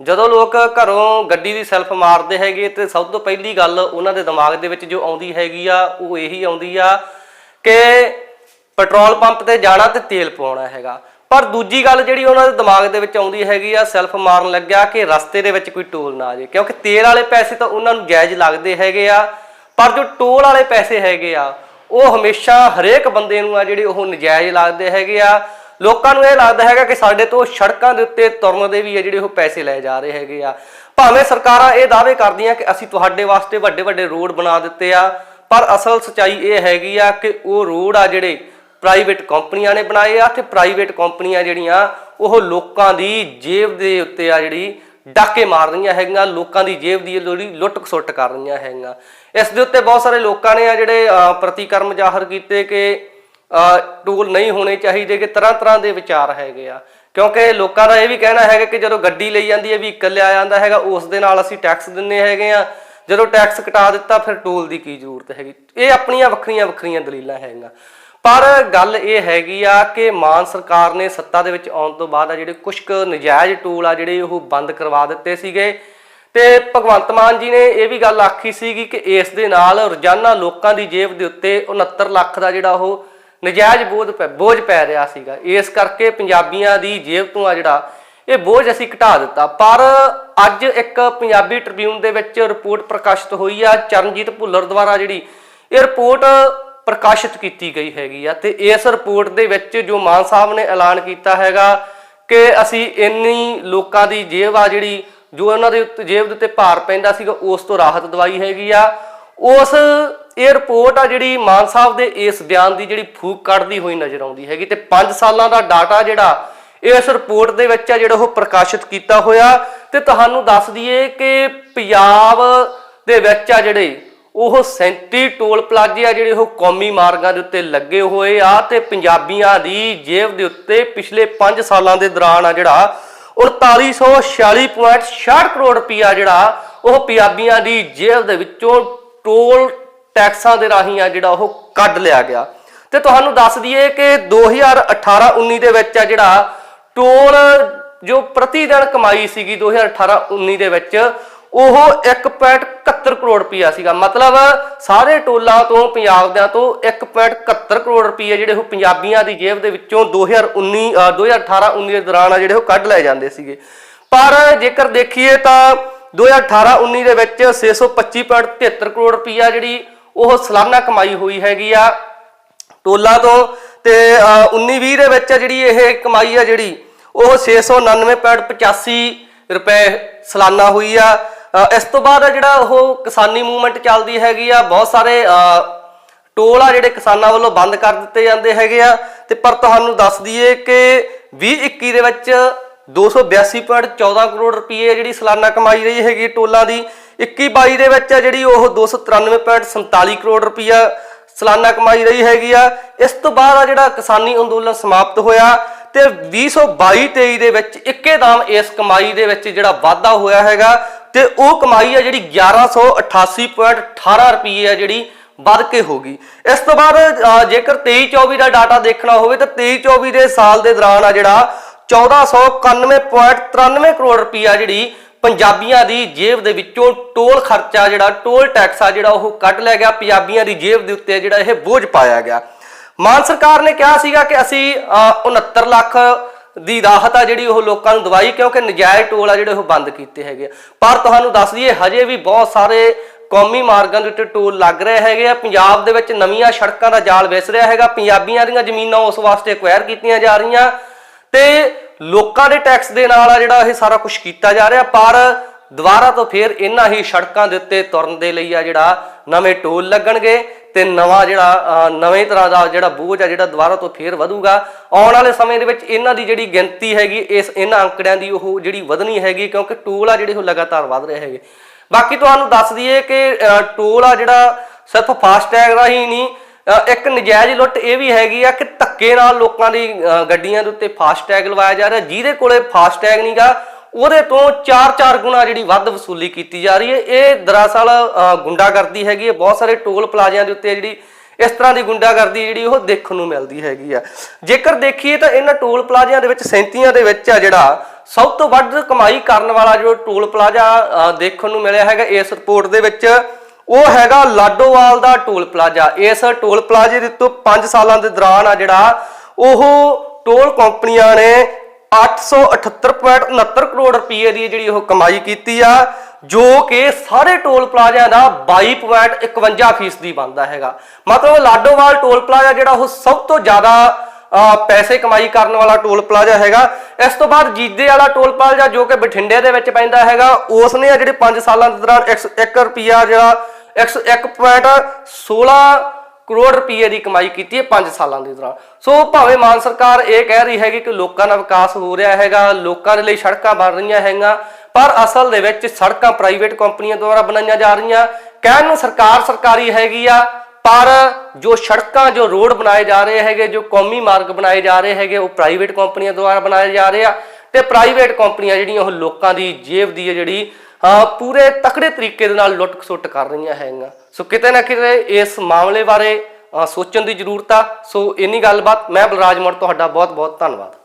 ਜਦੋਂ ਲੋਕ ਘਰੋਂ ਗੱਡੀ ਦੀ ਸੈਲਫ ਮਾਰਦੇ ਹੈਗੇ, ਤੇ ਸਭ ਤੋਂ ਪਹਿਲੀ ਗੱਲ ਉਹਨਾਂ ਦੇ ਦਿਮਾਗ ਦੇ ਵਿੱਚ ਜੋ ਆਉਂਦੀ ਹੈਗੀ ਆ, ਉਹ ਇਹੀ ਆਉਂਦੀ ਆ ਕਿ ਪੈਟਰੋਲ ਪੰਪ ਤੇ ਜਾਣਾ ਤੇ ਤੇਲ ਪਵਾਉਣਾ ਹੈਗਾ। ਪਰ ਦੂਜੀ ਗੱਲ ਜਿਹੜੀ ਉਹਨਾਂ ਦੇ ਦਿਮਾਗ ਦੇ ਵਿੱਚ ਆਉਂਦੀ ਹੈਗੀ ਆ, ਸੈਲਫ ਮਾਰਨ ਲੱਗਿਆ ਕਿ ਰਸਤੇ ਦੇ ਵਿੱਚ ਕੋਈ ਟੋਲ ਨਾ ਆ ਜਾਏ। ਕਿਉਂਕਿ ਤੇਲ ਵਾਲੇ ਪੈਸੇ ਤਾਂ ਉਹਨਾਂ ਨੂੰ ਜਾਇਜ਼ ਲੱਗਦੇ ਹੈਗੇ ਆ, ਪਰ ਜੋ ਟੋਲ ਵਾਲੇ ਪੈਸੇ ਹੈਗੇ ਆ, ਉਹ ਹਮੇਸ਼ਾ ਹਰੇਕ ਬੰਦੇ ਨੂੰ ਆ ਜਿਹੜੇ ਉਹ ਨਜਾਇਜ਼ ਲੱਗਦੇ ਹੈਗੇ ਆ। ਲੋਕਾਂ ਨੂੰ ਇਹ ਲੱਗਦਾ ਹੈਗਾ ਕਿ ਸਾਡੇ ਤੋਂ ਸੜਕਾਂ ਦੇ ਉੱਤੇ ਤੁਰਨ ਦੇ ਵੀ ਹੈ ਜਿਹੜੇ ਉਹ ਪੈਸੇ ਲਏ ਜਾ ਰਹੇ ਹੈਗੇ ਆ। ਭਾਵੇਂ ਸਰਕਾਰਾਂ ਇਹ ਦਾਅਵੇ ਕਰਦੀਆਂ ਕਿ ਅਸੀਂ ਤੁਹਾਡੇ ਵਾਸਤੇ ਵੱਡੇ ਵੱਡੇ ਰੋਡ ਬਣਾ ਦਿੱਤੇ ਆ, ਪਰ ਅਸਲ ਸਚਾਈ ਇਹ ਹੈਗੀ ਆ ਕਿ ਉਹ ਰੋਡ ਆ ਜਿਹੜੇ ਪ੍ਰਾਈਵੇਟ ਕੰਪਨੀਆਂ ਨੇ ਬਣਾਏ ਆ ਤੇ ਪ੍ਰਾਈਵੇਟ ਕੰਪਨੀਆਂ ਜਿਹੜੀਆਂ ਉਹ ਲੋਕਾਂ ਦੀ ਜੇਬ ਦੇ ਉੱਤੇ ਆ ਜਿਹੜੀ ਡਾਕੇ ਮਾਰ ਰਹੀਆਂ ਹੈਗੀਆਂ, ਲੋਕਾਂ ਦੀ ਜੇਬ ਦੀ ਜਿਹੜੀ ਲੁੱਟ ਖਸੁੱਟ ਕਰ ਰਹੀਆਂ ਹੈਗੀਆਂ। ਇਸ ਦੇ ਉੱਤੇ ਬਹੁਤ ਸਾਰੇ ਲੋਕਾਂ ਨੇ ਆ ਜਿਹੜੇ ਪ੍ਰਤੀਕਰਮ ਜ਼ਾਹਰ ਕੀਤੇ ਕਿ ਟੂਲ ਨਹੀਂ ਹੋਣੇ ਚਾਹੀਦੇ ਕਿ ਤਰ੍ਹਾਂ ਤਰ੍ਹਾਂ ਦੇ ਵਿਚਾਰ ਹੈਗੇ ਆ। ਕਿਉਂਕਿ ਲੋਕਾਂ ਦਾ ਇਹ ਵੀ ਕਹਿਣਾ ਹੈਗਾ ਕਿ ਜਦੋਂ ਗੱਡੀ ਲਈ ਜਾਂਦੀ ਹੈ ਵਹੀਕਲ ਲਿਆ ਜਾਂਦਾ ਹੈਗਾ, ਉਸ ਦੇ ਨਾਲ ਅਸੀਂ ਟੈਕਸ ਦਿੰਨੇ ਹੈਗੇ ਆ। ਜਦੋਂ ਟੈਕਸ ਕਟਾ ਦਿੱਤਾ, ਫਿਰ ਟੂਲ ਦੀ ਕੀ ਜ਼ਰੂਰਤ ਹੈਗੀ? ਇਹ ਆਪਣੀਆਂ ਵੱਖਰੀਆਂ ਵੱਖਰੀਆਂ ਦਲੀਲਾਂ ਹੈਗੀਆਂ। ਪਰ ਗੱਲ ਇਹ ਹੈਗੀ ਆ ਕਿ ਮਾਨ ਸਰਕਾਰ ਨੇ ਸੱਤਾ ਦੇ ਵਿੱਚ ਆਉਣ ਤੋਂ ਬਾਅਦ ਆ ਜਿਹੜੇ ਕੁਝ ਕੁ ਨਜਾਇਜ਼ ਟੂਲ ਆ ਜਿਹੜੇ ਉਹ ਬੰਦ ਕਰਵਾ ਦਿੱਤੇ ਸੀਗੇ। ਤੇ ਭਗਵੰਤ ਮਾਨ ਜੀ ਨੇ ਇਹ ਵੀ ਗੱਲ ਆਖੀ ਸੀਗੀ ਕਿ ਇਸ ਦੇ ਨਾਲ ਰੋਜ਼ਾਨਾ ਲੋਕਾਂ ਦੀ ਜੇਬ ਦੇ ਉੱਤੇ 69 ਲੱਖ ਦਾ ਜਿਹੜਾ ਉਹ ਨਜਾਇਜ਼ ਬੋਝ ਪੈ ਬੋਝ ਪੈ ਰਿਹਾ ਸੀਗਾ। ਇਸ ਕਰਕੇ ਪੰਜਾਬੀਆਂ ਦੀ ਜੇਬ ਤੋਂ ਆ ਜਿਹੜਾ, ਇਹ ਬੋਝ ਅਸੀਂ ਘਟਾ ਦਿੱਤਾ। ਪਰ ਅੱਜ ਇੱਕ ਪੰਜਾਬੀ ਟ੍ਰਿਬਿਊਨ ਦੇ ਵਿੱਚ ਰਿਪੋਰਟ ਪ੍ਰਕਾਸ਼ਿਤ ਹੋਈ ਆ, ਚਰਨਜੀਤ ਭੁੱਲਰ ਦੁਆਰਾ ਜਿਹੜੀ ਇਹ ਰਿਪੋਰਟ ਪ੍ਰਕਾਸ਼ਿਤ ਕੀਤੀ ਗਈ ਹੈਗੀ ਆ। ਤੇ ਇਸ ਰਿਪੋਰਟ ਦੇ ਵਿੱਚ ਜੋ ਮਾਨ ਸਾਹਿਬ ਨੇ ਐਲਾਨ ਕੀਤਾ ਹੈਗਾ ਕਿ ਅਸੀਂ ਇੰਨੀ ਲੋਕਾਂ ਦੀ ਜੇਬ ਆ ਜਿਹੜੀ, ਜੋ ਉਹਨਾਂ ਦੇ ਉੱਤੇ ਜੇਬ ਦੇ ਉੱਤੇ ਭਾਰ ਪੈਂਦਾ ਸੀਗਾ, ਉਸ ਤੋਂ ਰਾਹਤ ਦਵਾਈ ਹੈਗੀ ਆ। ਉਸ ਇਹ ਰਿਪੋਰਟ ਆ ਜਿਹੜੀ ਮਾਨ ਸਾਹਿਬ ਦੇ ਇਸ ਬਿਆਨ ਦੀ ਜਿਹੜੀ ਫੂਕ ਕੱਢਦੀ ਹੋਈ ਨਜ਼ਰ ਆਉਂਦੀ ਹੈਗੀ ਤੇ 5 ਸਾਲਾਂ ਦਾ ਡਾਟਾ ਜਿਹੜਾ ਇਸ ਰਿਪੋਰਟ ਦੇ ਵਿੱਚ ਆ ਜਿਹੜਾ ਉਹ ਪ੍ਰਕਾਸ਼ਿਤ ਕੀਤਾ ਹੋਇਆ। ਤੇ ਤੁਹਾਨੂੰ ਦੱਸ ਦਈਏ ਕਿ ਪੰਜਾਬ ਦੇ ਵਿੱਚ ਆ ਜਿਹੜੇ ਉਹ 37 ਟੋਲ ਪਲਾਜ਼ੇ ਆ ਜਿਹੜੇ ਉਹ ਕੌਮੀ ਮਾਰਗਾਂ ਦੇ ਉੱਤੇ ਲੱਗੇ ਹੋਏ ਆ ਤੇ ਪੰਜਾਬੀਆਂ ਦੀ ਜੇਬ ਦੇ ਉੱਤੇ ਪਿਛਲੇ 5 ਸਾਲਾਂ ਦੇ ਦੌਰਾਨ ਆ ਜਿਹੜਾ 4846.66 ਕਰੋੜ ਰੁਪਈਆ ਜਿਹੜਾ ਉਹ ਪੰਜਾਬੀਆਂ ਦੀ ਜੇਬ ਦੇ ਵਿੱਚੋਂ ਟੋਲ ਟੈਕਸਾਂ ਦੇ ਰਾਹੀਂ ਆ ਜਿਹੜਾ ਉਹ ਕੱਢ ਲਿਆ ਗਿਆ। ਤੇ ਤੁਹਾਨੂੰ ਦੱਸ ਦਈਏ ਕਿ 2018-19 ਦੇ ਵਿੱਚ ਆ ਜਿਹੜਾ ਟੋਲ ਜੋ ਪ੍ਰਤੀ ਦਿਨ ਕਮਾਈ ਸੀਗੀ 2018-19 ਦੇ ਵਿੱਚ ਉਹ 1.71 ਕਰੋੜ ਰੁਪਈਆ ਸੀਗਾ। ਮਤਲਬ ਸਾਰੇ ਟੋਲਾਂ ਤੋਂ ਪੰਜਾਬ ਦਿਆਂ ਤੋਂ 1.71 ਕਰੋੜ ਰੁਪਈਏ ਜਿਹੜੇ ਉਹ ਪੰਜਾਬੀਆਂ ਦੀ ਜੇਬ ਦੇ ਵਿੱਚੋਂ 2019 ਅ, 2018-19 ਦੇ ਦੌਰਾਨ ਆ ਜਿਹੜੇ ਉਹ ਕੱਢ ਲਏ ਜਾਂਦੇ ਸੀਗੇ। ਪਰ ਜੇਕਰ ਦੇਖੀਏ ਤਾਂ 2018-19 ਦੇ ਵਿੱਚ 625.73 ਕਰੋੜ ਰੁਪਈਆ ਜਿਹੜੀ ਉਹ ਸਾਲਾਨਾ ਕਮਾਈ ਹੋਈ ਹੈਗੀ ਆ ਟੋਲਾਂ ਤੋਂ ਤੇ 19-20 ਦੇ ਵਿੱਚ ਜਿਹੜੀ ਇਹ ਕਮਾਈ ਆ ਜਿਹੜੀ, ਉਹ 699.85 ਰੁਪਏ ਸਾਲਾਨਾ ਹੋਈ ਆ। ਇਸ ਤੋਂ ਬਾਅਦ ਜਿਹੜਾ ਉਹ ਕਿਸਾਨੀ ਮੂਵਮੈਂਟ ਚੱਲਦੀ ਹੈਗੀ ਆ, ਬਹੁਤ ਸਾਰੇ ਟੋਲ ਆ ਜਿਹੜੇ ਕਿਸਾਨਾਂ ਵੱਲੋਂ ਬੰਦ ਕਰ ਦਿੱਤੇ ਜਾਂਦੇ ਹੈਗੇ ਆ। ਤੇ ਪਰ ਤੁਹਾਨੂੰ ਦੱਸ ਦਈਏ ਕਿ 2021 ਦੇ ਵਿੱਚ 282.14 ਕਰੋੜ ਰੁਪਏ ਜਿਹੜੀ ਸਾਲਾਨਾ ਕਮਾਈ ਰਹੀ ਹੈਗੀ ਟੋਲਾਂ ਦੀ 21 22 ਦੇ ਵਿੱਚ ਆ ਜਿਹੜੀ ਉਹ 293.47 ਕਰੋੜ ਰੁਪਈਆ ਸਾਲਾਨਾ ਕਮਾਈ ਰਹੀ ਹੈਗੀ ਆ। ਇਸ ਤੋਂ ਬਾਅਦ ਆ ਜਿਹੜਾ ਕਿਸਾਨੀ ਅੰਦੋਲਨ ਸਮਾਪਤ ਹੋਇਆ ਤੇ 2022 23 ਦੇ ਵਿੱਚ ਇੱਕੇ ਇੱਕੇਦਮ ਇਸ ਕਮਾਈ ਦੇ ਵਿੱਚ ਜਿਹੜਾ ਵਾਧਾ ਹੋਇਆ ਹੈਗਾ ਤੇ ਉਹ ਕਮਾਈ ਆ ਜਿਹੜੀ 1188.18 ਰੁਪਏ ਆ ਜਿਹੜੀ ਵੱਧ ਕੇ ਹੋ ਗਈ। ਇਸ ਤੋਂ ਬਾਅਦ ਜੇਕਰ 23 24 ਦਾ ਡਾਟਾ ਦੇਖਣਾ ਹੋਵੇ ਤਾਂ 23 24 ਦੇ ਸਾਲ ਦੇ ਦੌਰਾਨ ਆ ਜਿਹੜਾ 1491.93 ਕਰੋੜ ਰੁਪਈਆ ਜਿਹੜੀ ਪੰਜਾਬੀਆਂ ਦੀ ਜੇਬ ਦੇ ਵਿੱਚੋਂ ਟੋਲ ਖਰਚਾ ਜਿਹੜਾ ਟੋਲ ਟੈਕਸ ਆ ਜਿਹੜਾ ਉਹ ਕੱਢ ਲਿਆ ਗਿਆ। ਪੰਜਾਬੀਆਂ ਦੀ ਜੇਬ ਦੇ ਉੱਤੇ ਜਿਹੜਾ ਇਹ ਬੋਝ ਪਾਇਆ ਗਿਆ। ਮਾਨ ਸਰਕਾਰ ਨੇ ਕਿਹਾ ਸੀਗਾ ਕਿ ਅਸੀਂ ਅ, 69 ਲੱਖ ਦੀ ਰਾਹਤ ਆ ਜਿਹੜੀ ਉਹ ਲੋਕਾਂ ਨੂੰ ਦਵਾਈ ਕਿਉਂਕਿ ਨਜਾਇਜ਼ ਟੋਲ ਆ ਜਿਹੜੇ ਉਹ ਬੰਦ ਕੀਤੇ ਹੈਗੇ ਆ। ਪਰ ਤੁਹਾਨੂੰ ਦੱਸ ਦਈਏ ਹਜੇ ਵੀ ਬਹੁਤ ਸਾਰੇ ਕੌਮੀ ਮਾਰਗਾਂ ਦੇ ਉੱਤੇ ਟੋਲ ਲੱਗ ਰਹੇ ਹੈਗੇ ਆ। ਪੰਜਾਬ ਦੇ ਵਿੱਚ ਨਵੀਆਂ ਸੜਕਾਂ ਦਾ ਜਾਲ ਵਿਸ ਰਿਹਾ ਹੈਗਾ। ਪੰਜਾਬੀਆਂ ਦੀਆਂ ਜ਼ਮੀਨਾਂ ਉਸ ਵਾਸਤੇ ਐਕਵਾਇਰ ਕੀਤੀਆਂ ਜਾ ਰਹੀਆਂ। ਤੇ ਲੋਕਾਂ ਦੇ ਟੈਕਸ ਦੇ ਨਾਲ ਆ ਜਿਹੜਾ ਇਹ ਸਾਰਾ ਕੁਝ ਕੀਤਾ ਜਾ ਰਿਹਾ, ਪਰ ਦੁਬਾਰਾ ਤੋਂ ਫੇਰ ਇਹਨਾਂ ਹੀ ਸੜਕਾਂ ਦੇ ਉੱਤੇ ਤੁਰਨ ਦੇ ਲਈ ਆ ਜਿਹੜਾ ਨਵੇਂ ਟੋਲ ਲੱਗਣਗੇ ਤੇ ਨਵਾਂ ਜਿਹੜਾ ਨਵੇਂ ਤਰ੍ਹਾਂ ਦਾ ਜਿਹੜਾ ਬੋਝ ਆ ਜਿਹੜਾ ਦੁਬਾਰਾ ਤੋਂ ਫੇਰ ਵਧੂਗਾ। ਆਉਣ ਵਾਲੇ ਸਮੇਂ ਦੇ ਵਿੱਚ ਇਹਨਾਂ ਦੀ ਜਿਹੜੀ ਗਿਣਤੀ ਹੈਗੀ, ਇਸ ਇਹਨਾਂ ਅੰਕੜਿਆਂ ਦੀ ਉਹ ਜਿਹੜੀ ਵਧਣੀ ਹੈਗੀ, ਕਿਉਂਕਿ ਟੋਲ ਆ ਜਿਹੜੇ ਉਹ ਲਗਾਤਾਰ ਵਧ ਰਹੇ ਹੈਗੇ। ਬਾਕੀ ਤੁਹਾਨੂੰ ਦੱਸ ਦਈਏ ਕਿ ਟੋਲ ਆ ਜਿਹੜਾ ਸਿਰਫ ਫਾਸਟੈਗ ਰਾਹੀਂ ਨਹੀਂ ਇੱਕ ਨਜਾਇਜ਼ ਲੁੱਟ ਇਹ ਵੀ ਹੈਗੀ ਆ ਕਿ ਧੱਕੇ ਨਾਲ ਲੋਕਾਂ ਦੀ ਗੱਡੀਆਂ ਦੇ ਉੱਤੇ ਫਾਸਟੈਗ ਲਵਾਇਆ ਜਾ ਰਿਹਾ, ਜਿਹਦੇ ਕੋਲੇ ਫਾਸਟੈਗ ਨਹੀਂਗਾ ਉਹਦੇ ਤੋਂ 4-4 ਗੁਣਾ ਜਿਹੜੀ ਵੱਧ ਵਸੂਲੀ ਕੀਤੀ ਜਾ ਰਹੀ ਹੈ। ਇਹ ਦਰਅਸਲ ਗੁੰਡਾਗਰਦੀ ਹੈਗੀ ਹੈ, ਬਹੁਤ ਸਾਰੇ ਟੋਲ ਪਲਾਜ਼ਿਆਂ ਦੇ ਉੱਤੇ ਜਿਹੜੀ ਇਸ ਤਰ੍ਹਾਂ ਦੀ ਗੁੰਡਾਗਰਦੀ ਜਿਹੜੀ ਉਹ ਦੇਖਣ ਨੂੰ ਮਿਲਦੀ ਹੈਗੀ ਆ। ਜੇਕਰ ਦੇਖੀਏ ਤਾਂ ਇਹਨਾਂ ਟੋਲ ਪਲਾਜ਼ਿਆਂ ਦੇ ਵਿੱਚ 37 ਦੇ ਵਿੱਚ ਆ ਜਿਹੜਾ ਸਭ ਤੋਂ ਵੱਧ ਕਮਾਈ ਕਰਨ ਵਾਲਾ ਜੋ ਟੋਲ ਪਲਾਜ਼ਾ ਦੇਖਣ ਨੂੰ ਮਿਲਿਆ ਹੈਗਾ, ਇਸ ਰਿਪੋਰਟ ਦੇ ਵਿੱਚ ਉਹ ਹੈਗਾ ਲਾਡੋਵਾਲ ਦਾ ਟੋਲ ਪਲਾਜ਼ਾ। ਇਸ ਟੋਲ ਪਲਾਜ਼ੇ ਦੇ ਉੱਤੇ 5 ਸਾਲਾਂ ਦੇ ਦੌਰਾਨ ਆ ਜਿਹੜਾ ਉਹ ਟੋਲ ਕੰਪਨੀਆਂ ਨੇ 878.69 ਕਰੋੜ ਰੁਪਏ ਦੀ ਜਿਹੜੀ ਉਹ ਕਮਾਈ ਕੀਤੀ ਆ ਜੋ ਕਿ ਸਾਰੇ ਟੋਲ ਪਲਾਜ਼ਿਆਂ ਦਾ 22.51 ਫੀਸਦੀ ਬਣਦਾ ਹੈਗਾ। ਮਤਲਬ ਲਾਡੋਵਾਲ ਟੋਲ ਪਲਾਜ਼ਾ ਜਿਹੜਾ ਉਹ ਸਭ ਤੋਂ ਜ਼ਿਆਦਾ ਅ, ਪੈਸੇ ਕਮਾਈ ਕਰਨ ਵਾਲਾ ਟੋਲ ਪਲਾਜ਼ਾ ਹੈਗਾ। ਇਸ ਤੋਂ ਬਾਅਦ ਜੀਦੇ ਵਾਲਾ ਟੋਲ ਪਲਾਜ਼ਾ ਜੋ ਕਿ ਬਠਿੰਡੇ ਦੇ ਵਿੱਚ ਪੈਂਦਾ ਹੈਗਾ ਉਸ ਨੇ ਆ ਜਿਹੜੇ 5 ਸਾਲਾਂ ਦੇ ਦੌਰਾਨ 1 ਰੁਪਿਆ ਜਿਹੜਾ 101.16 ਕਰੋੜ ਰੁਪਏ ਦੀ ਕਮਾਈ ਕੀਤੀ ਹੈ 5 ਸਾਲਾਂ ਦੇ ਦੌਰਾਨ। ਸੋ ਭਾਵੇਂ ਮਾਨ ਸਰਕਾਰ ਇਹ ਕਹਿ ਰਹੀ ਹੈਗੀ ਕਿ ਲੋਕਾਂ ਦਾ ਵਿਕਾਸ ਹੋ ਰਿਹਾ ਹੈਗਾ, ਲੋਕਾਂ ਦੇ ਲਈ ਸੜਕਾਂ ਬਣ ਰਹੀਆਂ ਹੈਗੀਆਂ, ਪਰ ਅਸਲ ਦੇ ਵਿੱਚ ਸੜਕਾਂ ਪ੍ਰਾਈਵੇਟ ਕੰਪਨੀਆਂ ਦੁਆਰਾ ਬਣਾਈਆਂ ਜਾ ਰਹੀਆਂ। ਕਹਿਣ ਨੂੰ ਸਰਕਾਰ ਸਰਕਾਰੀ ਹੈਗੀ ਆ, ਪਰ ਜੋ ਸੜਕਾਂ, ਜੋ ਰੋਡ ਬਣਾਏ ਜਾ ਰਹੇ ਹੈਗੇ, ਜੋ ਕੌਮੀ ਮਾਰਗ ਬਣਾਏ ਜਾ ਰਹੇ ਹੈਗੇ, ਉਹ ਪ੍ਰਾਈਵੇਟ ਕੰਪਨੀਆਂ ਦੁਆਰਾ ਬਣਾਏ ਜਾ ਰਹੇ ਆ। ਤੇ ਪ੍ਰਾਈਵੇਟ ਕੰਪਨੀਆਂ ਜਿਹੜੀਆਂ ਉਹ ਲੋਕਾਂ ਦੀ ਜੇਬ ਦੀ ਹੈ ਜਿਹੜੀ ਪੂਰੇ ਤਕੜੇ ਤਰੀਕੇ ਦੇ ਨਾਲ ਲੁੱਟ ਖਸੁੱਟ ਕਰ ਰਹੀਆਂ ਹੈਗੀਆਂ। ਸੋ ਕਿਤੇ ਨਾ ਕਿਤੇ ਇਸ ਮਾਮਲੇ ਬਾਰੇ ਸੋਚਣ ਦੀ ਜ਼ਰੂਰਤ ਆ। ਸੋ ਇੰਨੀ ਗੱਲਬਾਤ, ਮੈਂ ਬਲਰਾਜ ਮੋੜ, ਤੁਹਾਡਾ ਬਹੁਤ ਬਹੁਤ ਧੰਨਵਾਦ।